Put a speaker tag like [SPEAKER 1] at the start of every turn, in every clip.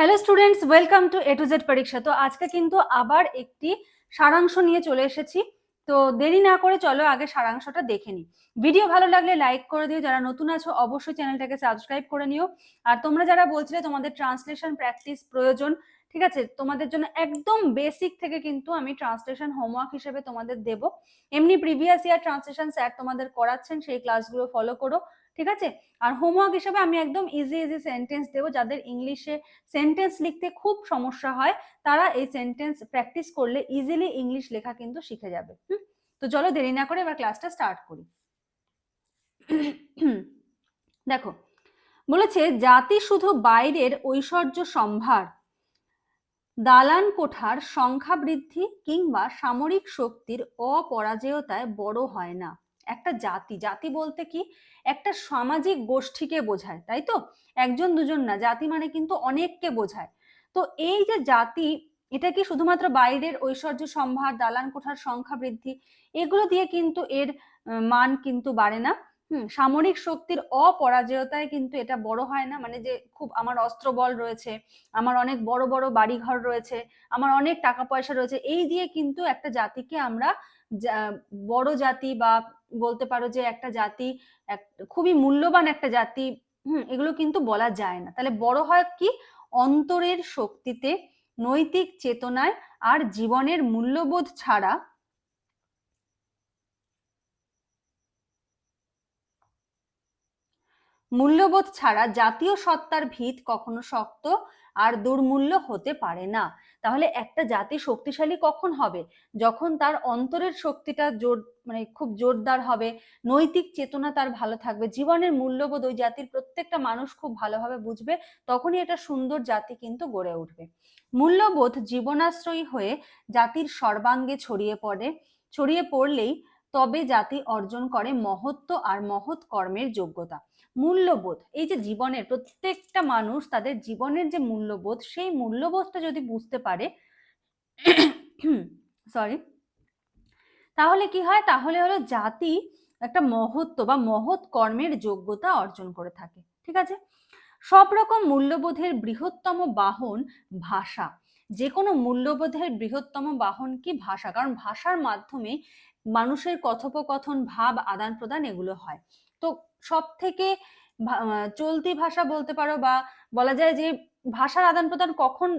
[SPEAKER 1] Hello students welcome to A to Z পরীক্ষা তো আজকে কিন্তু আবার একটি সারাংশ নিয়ে চলে এসেছি। তো দেরি না করে চলো আগে সারাংশটা দেখে নিই। ভিডিও ভালো লাগলে লাইক করে দিও। যারা নতুন আছো, অবশ্যই চ্যানেলটাকে সাবস্ক্রাইব করে নিও। আর তোমরা যারা বলছিলে তোমাদের ট্রান্সলেশন প্র্যাকটিস প্রয়োজন, ঠিক আছে? তোমাদের জন্য একদম বেসিক থেকে কিন্তু আমি ট্রান্সলেশন হোমওয়ার্ক হিসেবে তোমাদের দেব। এমনি প্রিভিয়াস ইয়ার ট্রান্সলেশন স্যার তোমাদের করাচ্ছেন, সেই ক্লাসগুলো ফলো করো। ঠিক আছে? আর হোমওয়ার্ক হিসেবে আমি একদম ইজি ইজি সেন্টেন্স দেবো। যাদের ইংলিশে সেন্টেন্স লিখতে খুব সমস্যা হয়, তারা এই সেন্টেন্স প্র্যাকটিস করলে ইজিলি ইংলিশ লেখা কিন্তু শিখে যাবে। তো চলো দেরি না করে এবার ক্লাসটা স্টার্ট করি। দেখো, বলেছে, জাতি শুধু বাইরের ঐশ্বর্য সম্ভার, দালান কোঠার সংখ্যা বৃদ্ধি কিংবা সামরিক শক্তির অপরাজেয়তায় বড় হয় না। একটা জাতি। জাতি বলতে কি? একটা সামাজিক গোষ্ঠীকে বোঝায়, তাই তো? একজন দুজন না, জাতি মানে কিন্তু অনেককে বোঝায়। তো এই যে জাতি, এটা কি শুধুমাত্র বাইরের ঐশ্বর্য সম্ভার, দালান কোঠার সংখ্যা বৃদ্ধি, এগুলো দিয়ে কিন্তু এর মান কিন্তু বাড়ে না? হুম, সামরিক শক্তির অপরাজয়তায় কিন্তু এটা বড় হয় না? মানে যে খুব আমার অস্ত্র বল রয়েছে, আমার অনেক বড় বড় বাড়িঘর রয়েছে, আমার অনেক টাকা পয়সা রয়েছে, এই দিয়ে কিন্তু একটা জাতিকে আমরা বড় জাতি বা বলতে পারো যে একটা জাতি খুবই মূল্যবান একটা জাতি, হুম, এগুলো কিন্তু বলা যায় না। তাহলে বড় হয় কি? অন্তরের শক্তিতে, নৈতিক চেতনায় আর জীবনের মূল্যবোধ ছাড়া মূল্যবোধ ছাড়া জাতীয় সত্তার ভিত কখনো শক্ত আর দুর্মূল্য হতে পারে না। তাহলে একটা জাতি শক্তিশালী কখন হবে? যখন তার অন্তরের শক্তিটা জোর মানে খুব জোরদার হবে, নৈতিক চেতনা তার ভালো থাকবে, জীবনের মূল্যবোধ ওই জাতির প্রত্যেকটা মানুষ খুব ভালোভাবে বুঝবে, তখনই এটা সুন্দর জাতি কিন্তু গড়ে উঠবে। মূল্যবোধ জীবনাশ্রয়ী হয়ে জাতির সর্বাঙ্গে ছড়িয়ে পড়ে, ছড়িয়ে পড়লেই তবে জাতি অর্জন করে মহত্ব আর মহৎ কর্মের যোগ্যতা। মূল্যবোধ, এই যে জীবনের প্রত্যেকটা মানুষ তাদের জীবনের যে মূল্যবোধ, সেই মূল্যবোধটা যদি বুঝতে পারে সরি তাহলে কি হয়? তাহলে হলো জাতি একটা মহত্ব বা মহৎ কর্মের যোগ্যতা অর্জন করে থাকে, ঠিক আছে? সব রকম মূল্যবোধের বৃহত্তম বাহন ভাষা। যে কোনো মূল্যবোধের বৃহত্তম বাহন কি ভাষা? কারণ ভাষার মাধ্যমে মানুষের কথোপকথন, ভাব আদান প্রদান এগুলো হয়। তো সব থেকে চলতি ভাষা বলতে পারো বা বলা যায় যে ভাষার আদান প্রদান কখন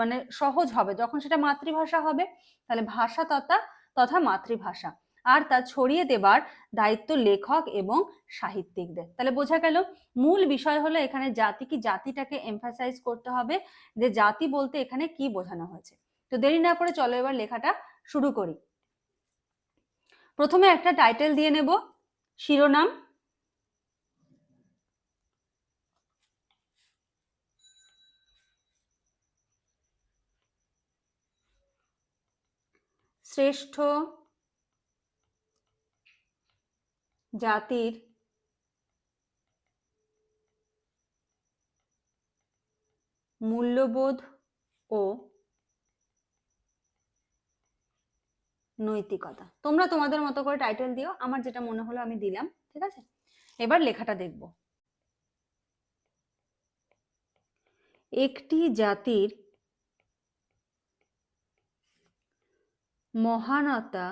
[SPEAKER 1] মানে সহজ হবে? যখন সেটা মাতৃভাষা হবে, তাহলে ভাষা তথা তথা মাতৃভাষা। আর তা ছড়িয়ে দেবার দায়িত্ব লেখক এবং সাহিত্যিকদের। তাহলে বোঝা গেল, মূল বিষয় হলো এখানে জাতি কি জাতিটাকে এমফাসাইজ করতে হবে, যে জাতি বলতে এখানে কি বোঝানো হয়েছে। তো দেরি না করে চলো এবার লেখাটা শুরু করি। প্রথমে একটা টাইটেল দিয়ে নেব শিরোনাম। শ্রেষ্ঠ জাতির মূল্যবোধ ও নৈতিকতা। তোমরা তোমাদের মতো করে টাইটেল দিও, আমার যেটা মনে হলো আমি দিলাম, ঠিক আছে? এবার লেখাটা দেখব। একটি জাতির মহানতা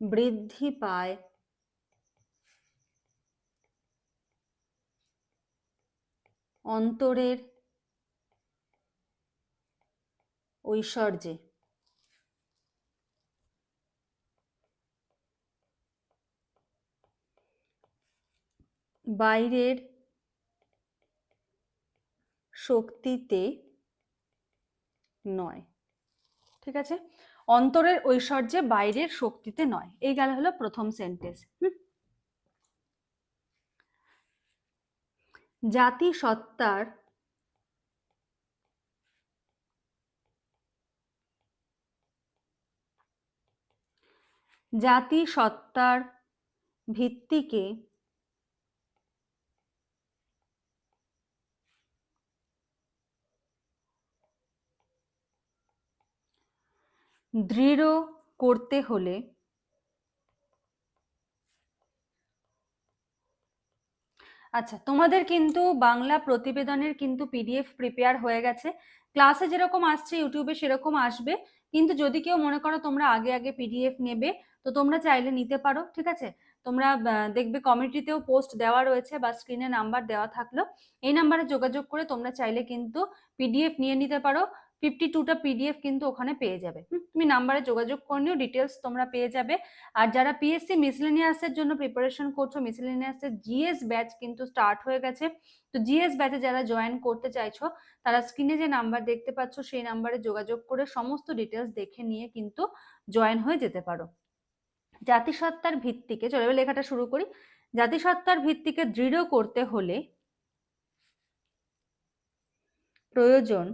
[SPEAKER 1] বৃদ্ধি পায়। অন্তরের ঐশ্বর্যে। বাইরের শক্তিতে নয়, ঠিক আছে? অন্তরের ঐশ্বর্যে বাইরের শক্তিতে নয়। এই গেল হলো প্রথম সেন্টেন্স জাতি সত্তার জাতি সত্তার ভিত্তিকে দৃঢ় করতে হলে আচ্ছা তোমাদের কিন্তু বাংলা প্রতিবেদনের কিন্তু পিডিএফ প্রিপেয়ার হয়ে গেছে। ক্লাসে যেরকম আসছে ইউটিউবে সেরকম আসবে। কিন্তু যদি কেউ মনে করো তোমরা আগে আগে পিডিএফ নেবে, তো তোমরা চাইলে নিতে পারো, ঠিক আছে? তোমরা দেখবে কমিটিতেও পোস্ট দেওয়া রয়েছে বা স্ক্রিনে নাম্বার দেওয়া থাকল। এই নাম্বারে যোগাযোগ করে তোমরা চাইলে কিন্তু পিডিএফ নিয়ে নিতে পারো। ফিফটি টুটা পিডিএফ কিন্তু ওখানে পেয়ে যাবে। তুমি নাম্বারে যোগাযোগ করে নিও ডিটেলস তোমরা পেয়ে যাবে। আর যারা পিএসসি মিসলেনিয়াসের জন্য প্রিপারেশন করছ মিসলেনিয়াসের জিএস ব্যাচ কিন্তু স্টার্ট হয়ে গেছে। তো জিএস ব্যাচে যারা জয়েন করতে চাইছো, তারা স্ক্রিনে যে নাম্বার দেখতে পাচ্ছ, সেই নাম্বারে যোগাযোগ করে সমস্ত ডিটেলস দেখে নিয়ে কিন্তু জয়েন হয়ে যেতে পারো। জাতিসত্তার ভিত্তিকে, চলো লেখাটা শুরু করি। জাতিসত্তার ভিত্তিকে দৃঢ় করতে হলে প্রয়োজন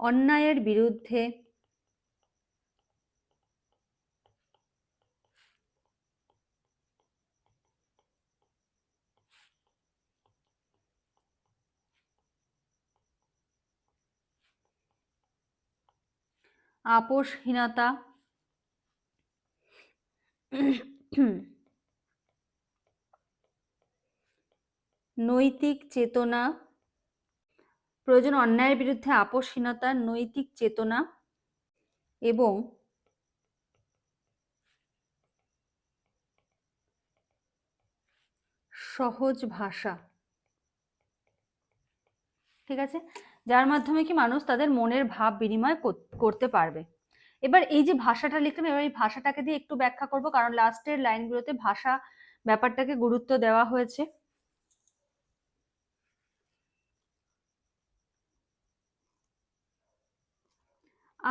[SPEAKER 1] অন্যায়ের বিরুদ্ধে আপোষহীনতা নৈতিক চেতনা প্রয়োজন অন্যায়ের বিরুদ্ধে আপোষহীনতা, নৈতিক চেতনা এবং সহজ ভাষা। ঠিক আছে? যার মাধ্যমে কি মানুষ তাদের মনের ভাব বিনিময় করতে পারবে। এবার এই যে ভাষাটা লিখলাম, এবার এই ভাষাটাকে দিয়ে একটু ব্যাখ্যা করব, কারণ লাস্টের লাইনগুলোতে ভাষা ব্যাপারটাকে গুরুত্ব দেওয়া হয়েছে।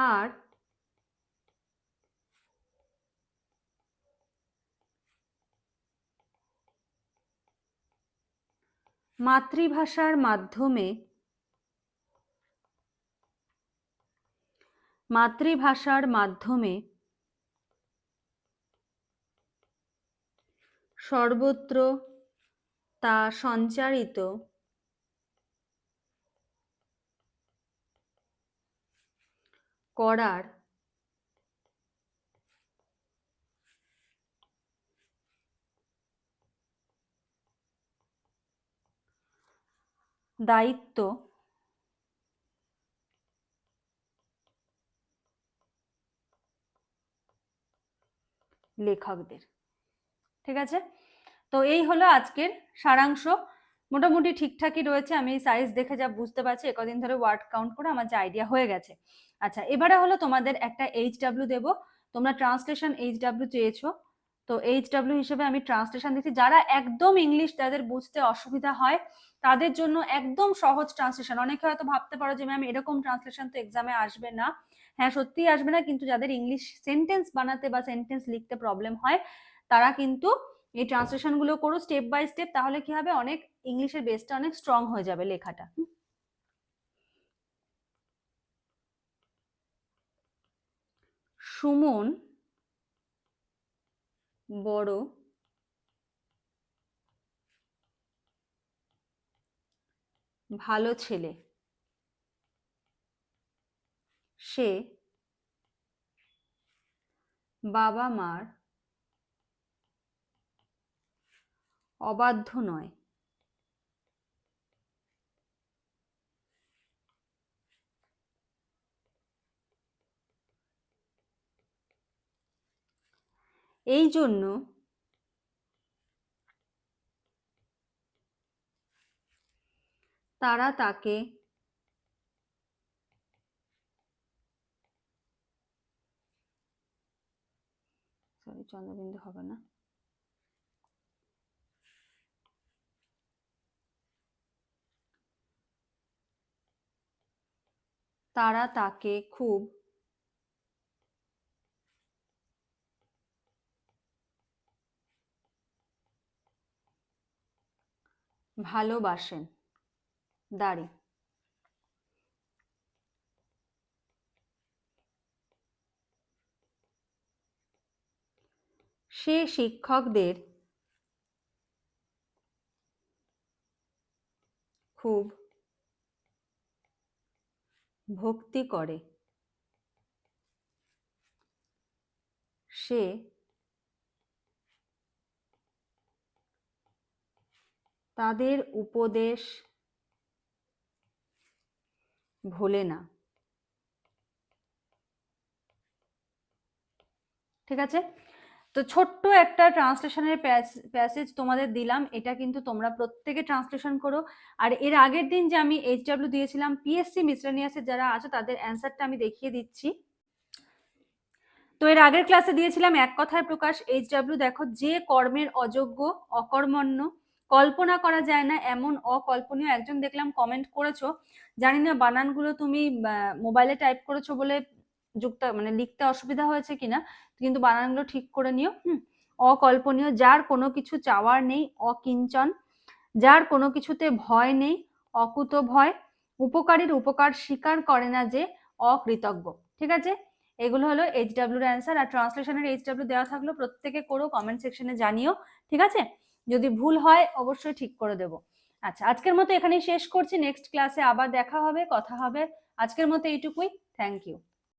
[SPEAKER 1] আর মাতৃভাষার মাধ্যমে মাতৃভাষার মাধ্যমে সর্বত্র তা সঞ্চারিত করার দায়িত্ব লেখকদের। ঠিক আছে? তো এই হলো আজকের সারাংশ। মোটামুটি ঠিকঠাকই রয়েছে। আমি সাইজ দেখে যা বুঝতে পারছি, একদিন ধরে ওয়ার্ড কাউন্ট করে আমার যে আইডিয়া হয়ে গেছে। আচ্ছা এবারে হলো তোমাদের একটা এইচ ডাব্লিউ দেবো। তোমরা ট্রান্সলেশন এইচ ডাব্লিউ চেয়েছো। তো এইচ ডাব্লিউ হিসেবে আমি ট্রান্সলেশন দিচ্ছি। যারা একদম ইংলিশ যাদের বুঝতে অসুবিধা হয়, তাদের জন্য একদম সহজ ট্রান্সলেশন অনেকে হয়তো ভাবতে পারো যে ম্যাম এরকম ট্রান্সলেশন তো এক্সামে আসবে না। হ্যাঁ সত্যিই আসবে না। কিন্তু যাদের ইংলিশ সেন্টেন্স বানাতে বা সেন্টেন্স লিখতে প্রবলেম হয়, তারা কিন্তু এই ট্রান্সলেশনগুলো করো স্টেপ বাই স্টেপ তাহলে কি হবে? অনেক ইংলিশের বেসটা অনেক স্ট্রং হয়ে যাবে লেখাটা। সুমন বড় ভালো ছেলে। সে বাবা মার অবাধ্য নয়। এই জন্য তারা তাকে সরি চন্দ্রবিন্দু হবে না। তারা তাকে খুব ভালোবাসেন। দাঁড়ি। সে শিক্ষকদের খুব ভক্তি করে। সে তাদের উপদেশ ভোলে না। ঠিক আছে? তো ছোট্ট একটা ট্রান্সলেশনের প্যাসেজ তোমাদের দিলাম। এটা কিন্তু তোমরা প্রত্যেকে ট্রান্সলেশন করো। আর এর আগের দিন যে আমি এইচ ডাব্লিউ দিয়েছিলাম পিএসসি মিসলেনিয়াসের যারা আছো, তাদের অ্যান্সারটা আমি দেখিয়ে দিচ্ছি। তো এর আগের ক্লাসে দিয়েছিলাম এক কথায় প্রকাশ। এইচ ডাব্লিউ দেখো, যে কর্মের অযোগ্য, অকর্মণ্য কল্পনা করা যায় না, এমন অকল্পনীয় একজন দেখলাম কমেন্ট করেছ, জানি না বানানগুলো তুমি মোবাইলে টাইপ করেছ বলে যুক্ত মানে লিখতে অসুবিধা হয়েছে কিনা, কিন্তু বানানগুলো ঠিক করে নিও, হুম, অকল্পনীয়, যার কোনো কিছু চাওয়ার নেই, অকিঞ্চন, যার কোনো কিছুতে ভয় নেই, অকুত ভয়, উপকারীর উপকার স্বীকার করে না যে অকৃতজ্ঞ, ঠিক আছে? এগুলো হলো এইচ ডাব্লিউর অ্যান্সার আর ট্রান্সলেশনের এইচ ডাব্লিউ দেওয়া থাকল, প্রত্যেকে করো কমেন্ট সেকশনে জানিও, ঠিক আছে? যদি ভুল হয়, অবশ্যই ঠিক করে দেব। আচ্ছা আজকের মতো এখানেই শেষ করছি। নেক্সট ক্লাসে আবার দেখা হবে, কথা হবে। আজকের মতো এইটুকুই। Thank you